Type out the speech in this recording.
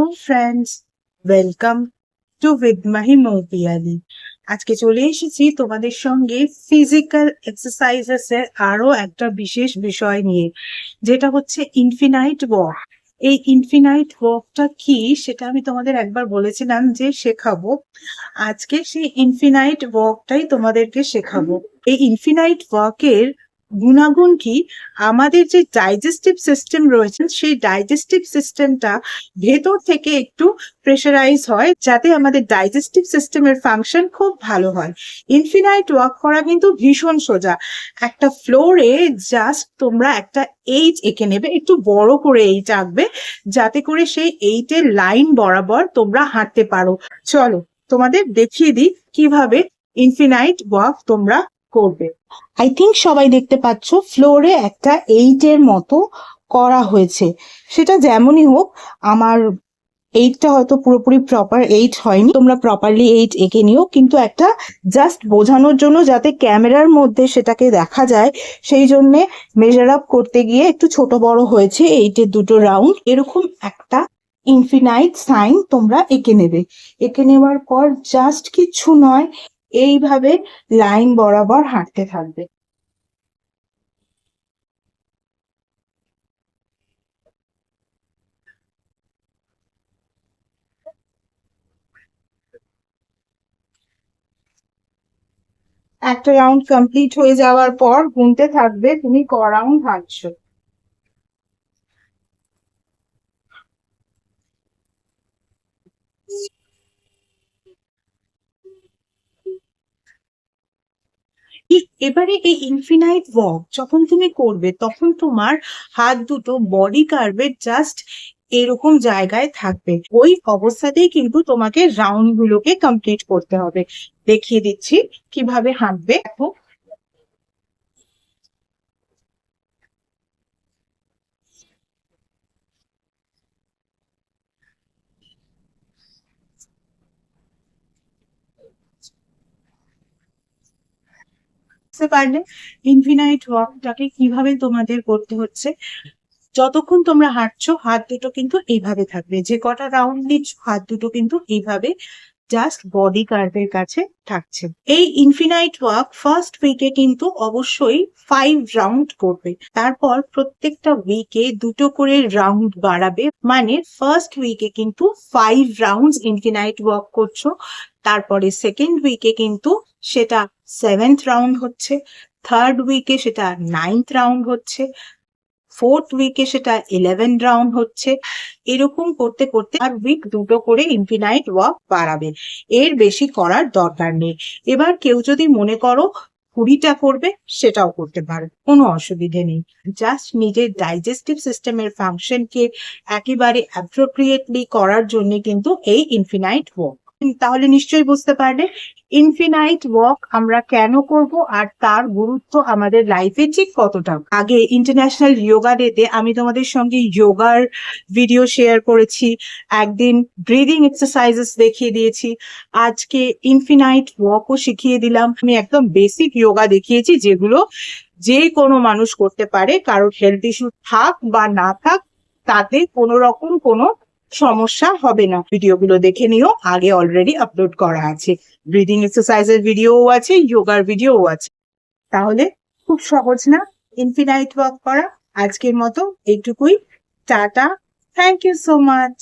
Hello friends welcome to with Mahi Moupiyali আজকে চলে এসেছি তোমাদের সঙ্গে ফিজিক্যাল এক্সারসাইজেস এর আরও একটা বিশেষ বিষয় নিয়ে, যেটা হচ্ছে ইনফিনাইট ওয়াক এই ইনফিনাইট ওয়াকটা কি সেটা আমি তোমাদের একবার বলেছিলাম যে শেখাবো। আজকে সেই ইনফিনাইট ওয়াকটাই তোমাদেরকে শেখাবো। এই ইনফিনাইট ওয়াকের গুণাগুণ কি? আমাদের যে ডাইজেস্টিভ সিস্টেম রয়েছে, সেই ডাইজেস্টিভ সিস্টেমটা ভেতর থেকে একটু প্রেশারাইজ হয় যাতে আমাদের ডাইজেস্টিভ সিস্টেমের ফাংশন খুব ভালো হয়। ইনফিনাইট ওয়াক করা কিন্তু ভীষণ সোজা। একটা ফ্লোরে জাস্ট তোমরা একটা এইট এঁকে নেবে, একটু বড় করে এইট আঁকবে, যাতে করে সেই এইটের লাইন বরাবর তোমরা হাঁটতে পারো। চলো তোমাদের দেখিয়ে দিই কীভাবে ইনফিনাইট ওয়াক তোমরা করবে। আই থিঙ্ক সবাই দেখতে পাচ্ছ ফ্লোরে একটা এইটের মতো করা হয়েছে। সেটা যেমনই হোক, আমার এইটটা হয়তো পুরোপুরি প্রপার এইট হয়নি। তোমরা প্রপারলি এইট এঁকে নিও, কিন্তু একটা জাস্ট বোঝানোর জন্য যাতে ক্যামেরার মধ্যে সেটাকে দেখা যায়, সেই জন্য মেজার আপ করতে গিয়ে একটু ছোট বড় হয়েছে এইটের দুটো রাউন্ড এরকম একটা ইনফিনাইট সাইন তোমরা এঁকে নেবে। এঁকে নেওয়ার পর জাস্ট কিছু নয় এইভাবে লাইন বরাবর হাঁটতে থাকবে। একটা রাউন্ড কমপ্লিট হয়ে যাওয়ার পর গুনতে থাকবে, তুমি ক রাউন্ড হাঁটছো এই- এবারে এই ইনফিনাইট ওয়াক যখন তুমি করবে, তখন তোমার হাত দুটো বডি কার্ভে জাস্ট এরকম জায়গায় থাকবে। ওই অবস্থাতেই কিন্তু তোমাকে রাউন্ড গুলোকে কমপ্লিট করতে হবে। দেখিয়ে দিচ্ছি কীভাবে হাঁটবে। দেখো বুঝতে পারলে ইনফিনাইট ওয়াকটাকে কীভাবে তোমাদের করতে হচ্ছে, যতক্ষণ তোমরা হাঁটছো, হাত দুটো কিন্তু এইভাবে থাকবে। যে কটা রাউন্ড দিচ্ছ হাত দুটো কিন্তু এইভাবে জাস্ট বডি কার্ভের কাছে থাকছে। এই ইনফিনাইট ওয়াক ফার্স্ট উইকে কিন্তু অবশ্যই ফাইভ রাউন্ড করবে। তারপর প্রত্যেকটা উইকে দুটো করে রাউন্ড বাড়াবে। মানে ফার্স্ট উইকে কিন্তু ফাইভ রাউন্ড ইনফিনাইট ওয়াক করছ, তারপরে সেকেন্ড উইকে কিন্তু সেটা সেভেন্থ রাউন্ড হচ্ছে থার্ড উইকে সেটা নাইন্থ রাউন্ড হচ্ছে ফোর্থ উইকে সেটা ইলেভেন রাউন্ড হচ্ছে। এরকম করতে করতে আর উইক দুটো করে ইনফিনাইট ওয়াক বাড়াবে। এর বেশি করার দরকার নেই। এবার কেউ যদি মনে করো কুড়িটা করবে, সেটাও করতে পারো, কোনো অসুবিধে নেই। জাস্ট নিজের ডাইজেস্টিভ সিস্টেমের ফাংশনকে একেবারে অ্যাপ্রোপ্রিয়েটলি করার জন্য কিন্তু এই ইনফিনাইট ওয়াক তাহলে নিশ্চয়ই বুঝতে পারলে। ইনফিনাইট ওয়াক আমরা কেন করব আর তার গুরুত্ব আমাদের লাইফে ঠিক কতটা? আগে ইন্টারন্যাশনাল যোগা ডেতে আমি তোমাদের সঙ্গে যোগার ভিডিও শেয়ার করেছি, একদিন ব্রিদিং এক্সারসাইজেস দেখিয়ে দিয়েছি, আজকে ইনফিনাইট ওয়াকও শিখিয়ে দিলাম। আমি একদম বেসিক যোগা দেখিয়েছি যেগুলো যে কোনো মানুষ করতে পারে, কারোর হেলথ ইস্যু থাক বা না থাক, তাতে কোনো রকম কোনো সমস্যা হবে না। ভিডিওগুলো দেখে নিও। আগে অলরেডি আপলোড করা আছে। ব্রিদিং এক্সারসাইজের ভিডিওও আছে যোগার ভিডিওও আছে। তাহলে খুব সহজ না? ইনফিনাইট ওয়ার্ক করা। আজকের মতো এইটুকুই। Tata. Thank you so much